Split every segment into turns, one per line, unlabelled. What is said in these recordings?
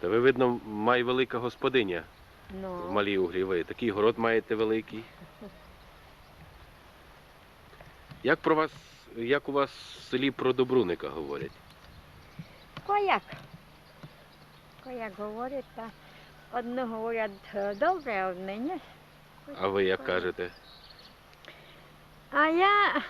Та ви, видно, має велика господиня в
Ну,
малій углі. Ви такий город маєте великий. Як про вас, як у вас в селі про Добруника говорять?
кояк. Кояк говорять, та одне говорять добре, а одне ні.
А ви як кажете?
А я,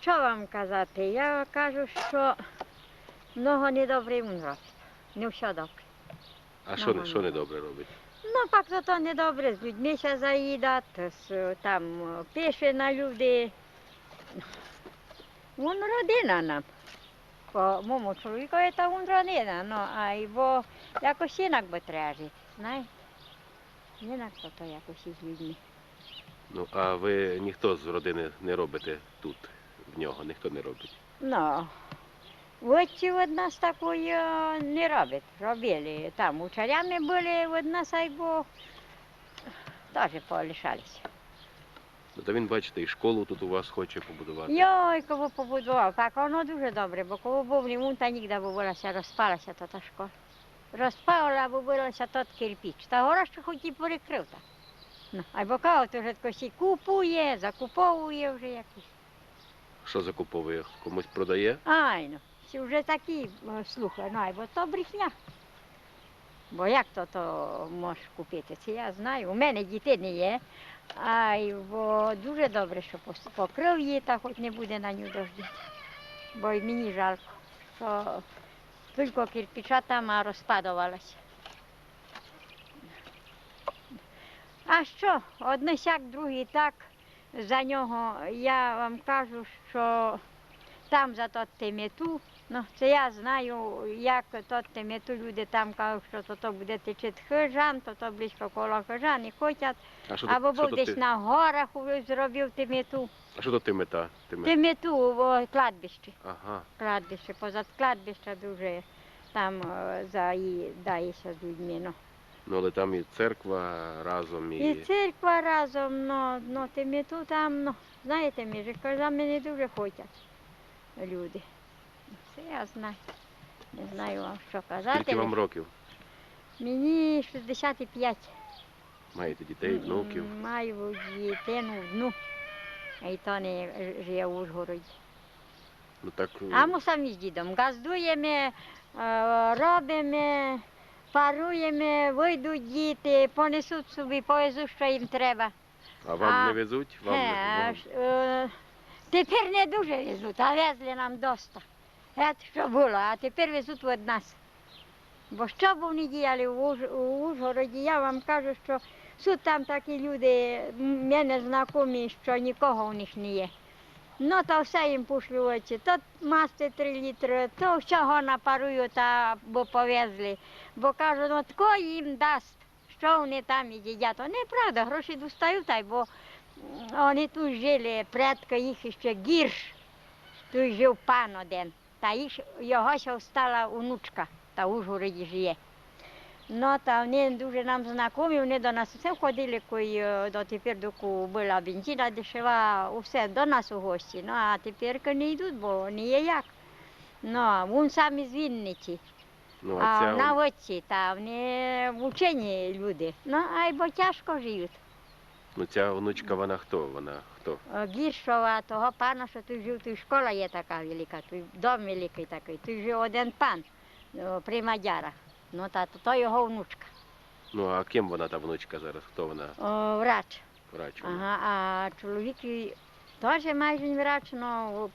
що вам казати? Я кажу, що много недобре він робить. Не добре.
А що, не- що недобре робить?
Ну, пак то, то недобре, з людьми ще заїдать, там пише на люди. Він родина нам. По моєму чоловікові та він родина, ну, а його якось інак би треба жити, знаєте? Інак то, то якось із людьми.
Ну, а ви ніхто з родини не робите тут, в нього ніхто не робить.
Ну, отці від нас такої е, не роблять, робили. Там учарями були, від нас айбо теж полишалися.
Ну, то він, бачите, і школу тут у вас хоче побудувати.
Йой, кого побудував, так воно дуже добре, бо коли був не та ніде булася, розпалася та та школа. Розпала, бо булася тот кирпіч. Та гора ще хоч і перекрив так. Ну, а бока от уже такось купує, закуповує вже якісь.
Що закуповує? Комусь продає?
Ай, ну, ще вже такі е, ну, ай, бо то брехня. Бо як то то можеш купити? Це я знаю. У мене дітей не є. Ай, бо дуже добре, що покрив її, та хоч не буде на нього дождю. Бо й мені жалко, що тільки кирпича там розпадувалася. А що? Одне сяк, другий так. За нього я вам кажу, що там за тот темету. Ну, це я знаю, як тот темету люди там кажуть, що то, то буде течет хижан, то то близько коло хижан і хочуть.
А що
Або
що
був десь
ти-
на горах у- зробив темету.
а що тут ти мета? Ти мета?
Темету о, кладбище.
Ага.
Кладбище, позад кладбища дуже там е, заїдається з людьми. Ну.
Ну, але там і церква разом, і...
І церква разом, ну, ну темету там, ну, знаєте, між хижами не дуже хочуть люди. Це я знаю. Не знаю вам що казати.
Скільки вам років?
Мені 65.
Маєте дітей, внуків?
Маю дитину, вну. І то не живе в Ужгороді.
Ну так,
А ми самі з дідом газдуємо, е, робимо, паруємо, вийдуть діти, понесуть собі, повезуть, що їм треба.
а вам
а-
не везуть? Вам
Е,
не...
е, Тепер не дуже везуть, а везли нам доста. Це що було, а тепер везуть від нас. Бо що б вони діяли у Ужгороді, я вам кажу, що суд там такі люди, мене знайомі, що нікого у них не є. Ну, то все їм очі. То масти 3 літри, то всього напарую та бо повезли. Бо кажуть, от ко їм дасть, що вони там і їдять. Вони правда, гроші достають, бо вони тут жили, предки їх ще гірш. Тут жив пан один. Та їх, його ще встала онучка, та Ужгороді жиє. Ну, та вони дуже нам знайомі, вони до нас все ходили, коли до тепер, доки була бензина дешева, усе до нас у гості. Ну, а тепер не йдуть, бо не є як. Ну, він сам із Вінниці,
Ну,
а
а ця...
на отці, та вони вчені люди. Ну, а й бо тяжко живуть.
Ну, ця онучка, вона хто? Вона хто?
Е, Гіршова, того пана, що тут жив, тут школа є така велика, тут дом великий такий, тут жив один пан е, при Мадярах. Ну, та то, його внучка,
Ну, а ким вона та внучка зараз? Хто вона?
О, врач.
Врач вона?
Ага, а чоловік теж майже врач, але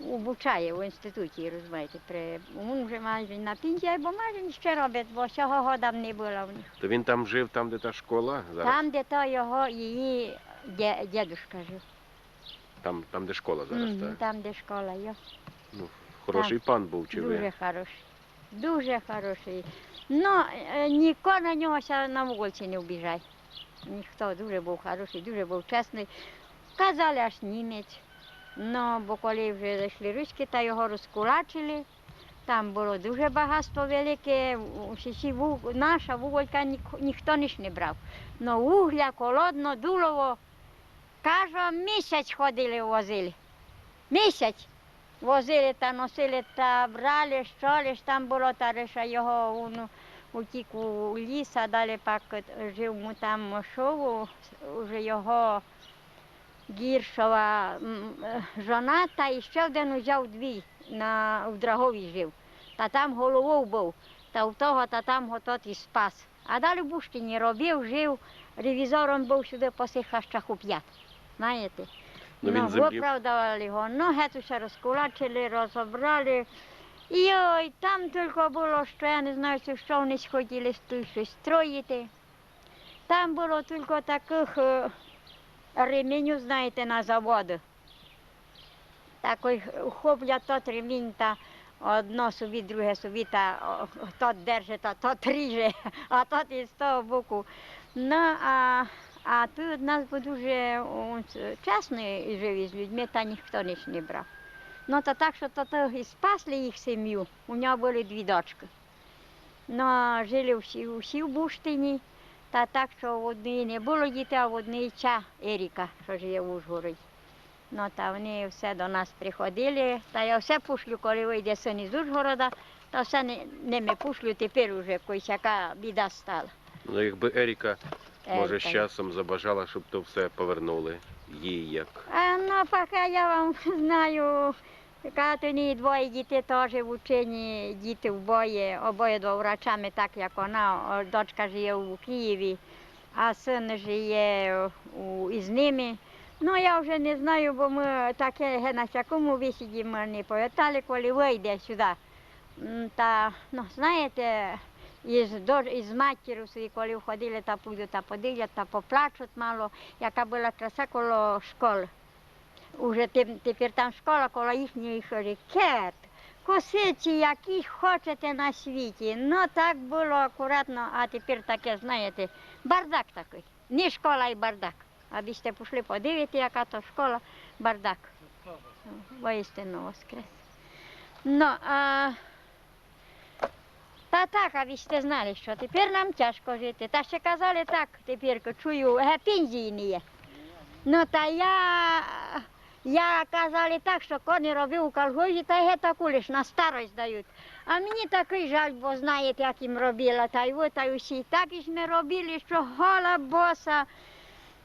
обучає в інституті, розумієте. При... Він вже майже на пенсії, бо майже ще робить, бо цього года не було в них.
То він там жив, там, де та школа зараз?
Там, де то його, її дє- дідушка жив.
Там, там де школа зараз,
Мгм,
так?
Там, де школа є.
Ну, хороший пан був, чи
Дуже
ви?
хороший. Дуже хороший. Ну, е, ніхто на нього на вулиці не вбіжай. Ніхто дуже був хороший, дуже був чесний. Казали, аж німець. Ну, бо коли вже зайшли ручки, та його розкулачили. Там було дуже багатство велике, вуг- наша вуголька нік- ніхто ніж не брав. Ну, угля, холодно, дулово. Кажу, місяць ходили возили. Місяць. возили та носили та брали, що лиш там було, та лише його ну, утік у ліс, а далі пак жив му там Мошову, уже його гіршова е, жона, та і ще один взяв дві на, в Драгові жив. Та там головою був, та в того та там тот і спас. А далі в Бущині робив, жив, ревізором був сюди по сих хащах у п'ят. Знаєте?
Ну, він
Ну, виправдували його, ну геть усе розкулачили, розібрали. І ой, там тільки було, що я не знаю, що- вони схотіли тут щось строїти. Там було тільки таких е, ремінь, знаєте, на заводу. Такий хоплять тот ремінь та одно собі, друге собі, та тот держить, а тот ріже, а тот із того боку. Ну, а, а тут у нас був дуже о, ц- чесний живі з людьми, та ніхто ніч не брав. Ну, то так, що то і спасли їх сім'ю, у нього були дві дочки. Ну, жили всі, всі в Буштині, та так, що в одній не було дітей, а в одній ча Еріка, що живе в Ужгороді. Ну, та вони все до нас приходили, та я все пушлю, коли вийде син із Ужгорода, то все не, ними пушлю, тепер уже якась яка біда стала.
Ну, якби Еріка, може, з
Еріка.
часом забажала, щоб то все повернули їй як.
А, ну, поки я вам знаю, неї двоє дітей теж в учені, діти обоє, обоє два врачами, так як вона, дочка живе у Києві, а син живе у, із ними. Ну, я вже не знаю, бо ми таке на всякому висіді ми не повертали, коли вийде сюди. Та, ну, знаєте, із, із матір'ю свої, коли входили, та підуть, та подивлять, та поплачуть мало, яка була краса коло школи. Уже тепер там школа коло їхньої рікет. Косиці, які хочете на світі. Ну так було акуратно, а тепер таке, знаєте, бардак такий. Не школа і бардак. Аби сте пішли подивити, яка то школа, бардак. Воістину воскрес. Ну, а... Та так, а ви сте знали, що тепер нам тяжко жити. Та ще казали так, тепер чую, ге, пенсії не є. Ну та я, я казали так, що коні робив у колгозі, та ге таку лиш на старость дають. А мені такий жаль, бо знаєте, як їм робила, та й ви, та й усі. Так і ж ми робили, що гола боса,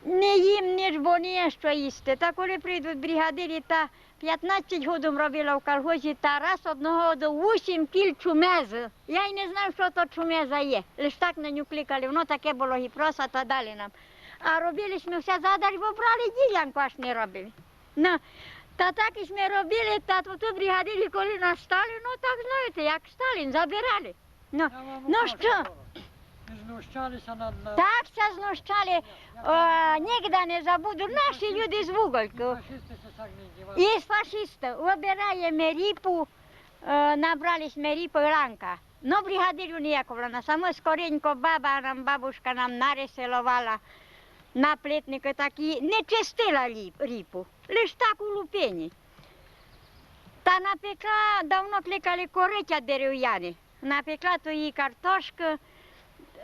не їм ніч, бо не що їсти. Та коли прийдуть бригадирі, та 15 годин робила в колгозі, та раз одного до 8 кіл чумези. Я й не знав, що то чумеза є. Лиш так на ню кликали, воно таке було гіпроса, та далі нам. А робили ми все задар, бо брали ділянку, аж не робили. Na, tataki sme robili, tad tu prihajali koli na Stalinu, no, tak znate, jak Stalin, zabirali. No, ja no što?
Znoščali se
nad...
Tak
se
znoščali, ja, ja, uh,
nikda ne zabudu, naši ljudi iz Vugoljka. Iz fašista, obiraje me
ripu, uh, nabrali sme ripu
i ranka. No, prihajali nijakovlana, samo skorenjko baba nam, babuška nam nareselovala. На плетники такі, не чистила ріпу, лиш так у лупені. Та напекла, давно кликали кориця дерев'яні, напекла тої картошки,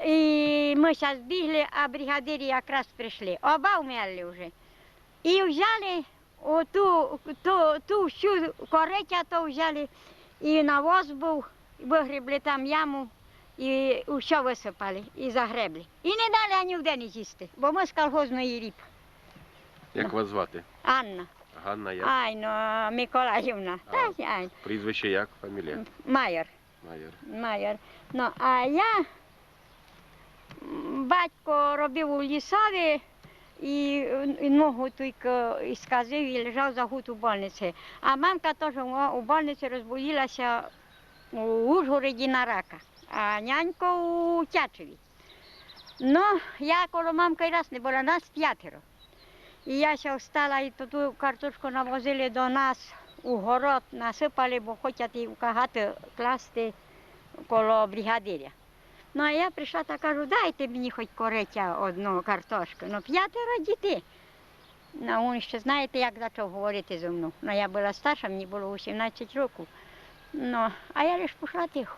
і ми зараз бігли, а бригадирі якраз прийшли. Оба вмерли вже. І взяли оту ту, ту всю кориця то взяли і навоз був, вигребли там яму і все висипали і загребли. І не дали ані де не їсти, бо ми з колгозної ріп.
Як вас звати?
Анна.
Ганна, як?
Айно Миколаївна.
А.
Айн.
Прізвище як? Фамілія?
Майор.
Майор.
Майор. Ну, а я батько робив у лісові і, ногу тільки і сказив і лежав за гуд у больниці. А мамка теж у больниці розболілася у Ужгороді на рака, а нянька у Тячеві. Ну, я коло мамки раз не була, нас п'ятеро. І я ще встала і ту картошку навозили до нас у город, насипали, бо хочуть і в кагати класти коло бригадиря. Ну, а я прийшла та кажу, дайте мені хоч кориця одну картошку. Ну, п'ятеро дітей. Ну, він ще знаєте, як почав говорити зі мною. Ну, я була старша, мені було 18 років. Ну, а я лише пішла тихо.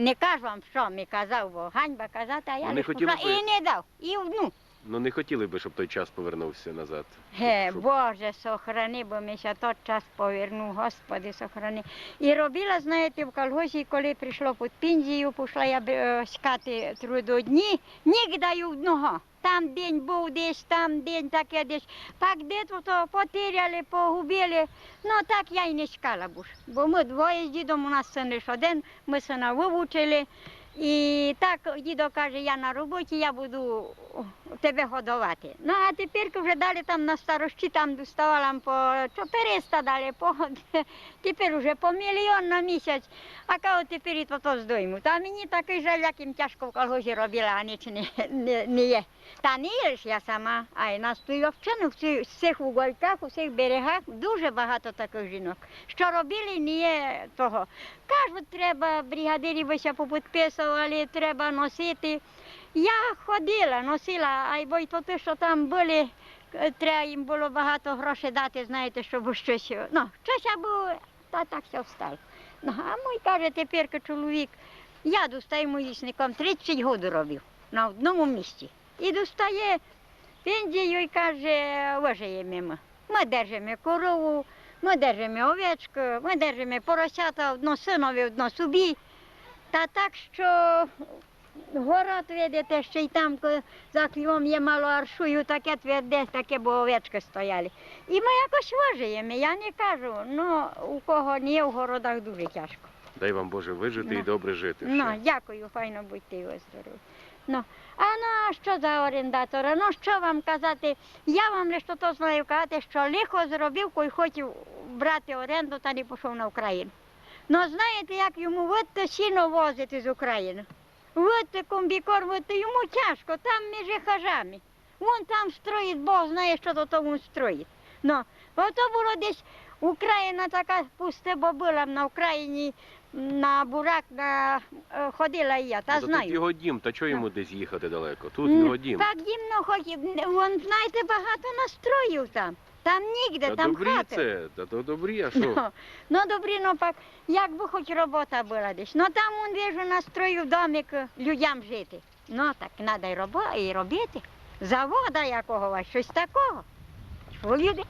Не кажу вам, що мені казав, бо ганьба казати, а я
Вони не
лише
хотіли
пішла і не дав. І, ну,
Ну не хотіли би, щоб той час повернувся назад.
Ге,
Щоб-
Боже, сохрани, бо ми ще тот час поверну, Господи, сохрани. І робила, знаєте, в колгосі, коли прийшло під пензію, пішла я е, скати трудодні, нігде одного. Там день був десь, там день таке десь. Так де то потеряли, погубили. Ну так я й не чекала буш. Бо ми двоє з дідом, у нас син лише один, ми сина вивчили. І так дідо каже, я на роботі, я буду тебе годувати. Ну а тепер вже далі там на старощі там доставала по 400 далі, по тепер вже по мільйон на місяць. А кажу, тепер і то то здойму. Та мені такий жаль, як їм тяжко в колгосі робила, а ніч не, не, не є. Та не є ж я сама, а й нас тут вчено в цих, угольках, у цих берегах дуже багато таких жінок. Що робили, не є того. Кажуть, треба бригадирів ви ще попідписували, треба носити. Я ходила, носила, а й бо й що там були, е, треба їм було багато грошей дати, знаєте, щоб щось, ну, щось або, та так все встало. Ну, а мій каже, тепер чоловік, я достаю лісником 30 років робив на одному місці. І достає пенсію і каже, вижиємо ми. Ми держимо корову, ми держимо овечку, ми держимо поросята, одно синові, одно собі. Та так, що город видите, ще й там за хлівом є мало аршую, таке тверде, таке, бо овечки стояли. І ми якось вижиємо, я не кажу, ну у кого не в городах дуже тяжко.
Дай вам Боже вижити
Ну.
і добре жити.
Ну,
ще.
дякую, файно будьте ви здорові. Ну, а ну, а що за орендатора? Ну, що вам казати? Я вам лише то знаю казати, що лихо зробив, кой хотів брати оренду, та не пішов на Україну. Ну, знаєте, як йому видте сіно возити з України? Видте комбікор, видте, йому тяжко, там між хажами. Вон там строїть, Бог знає, що то тому строїть. Ну, ото було десь Україна така пусте, бо була на Україні на бурак на, е, ходила я, та
Ну,
знаю.
Тут його дім, та чого йому десь їхати далеко? Тут його дім.
Так дімно хотів, вон, знаєте, багато настроїв там. Там нігде,
Та
там
добрі
хати.
це, та то добрі, а що?
Ну, ну добрі, ну пак, як би хоч робота була десь. Ну там он вижу в домик людям жити. Ну так треба і, робо, і робити. Завода якого, щось такого. Люди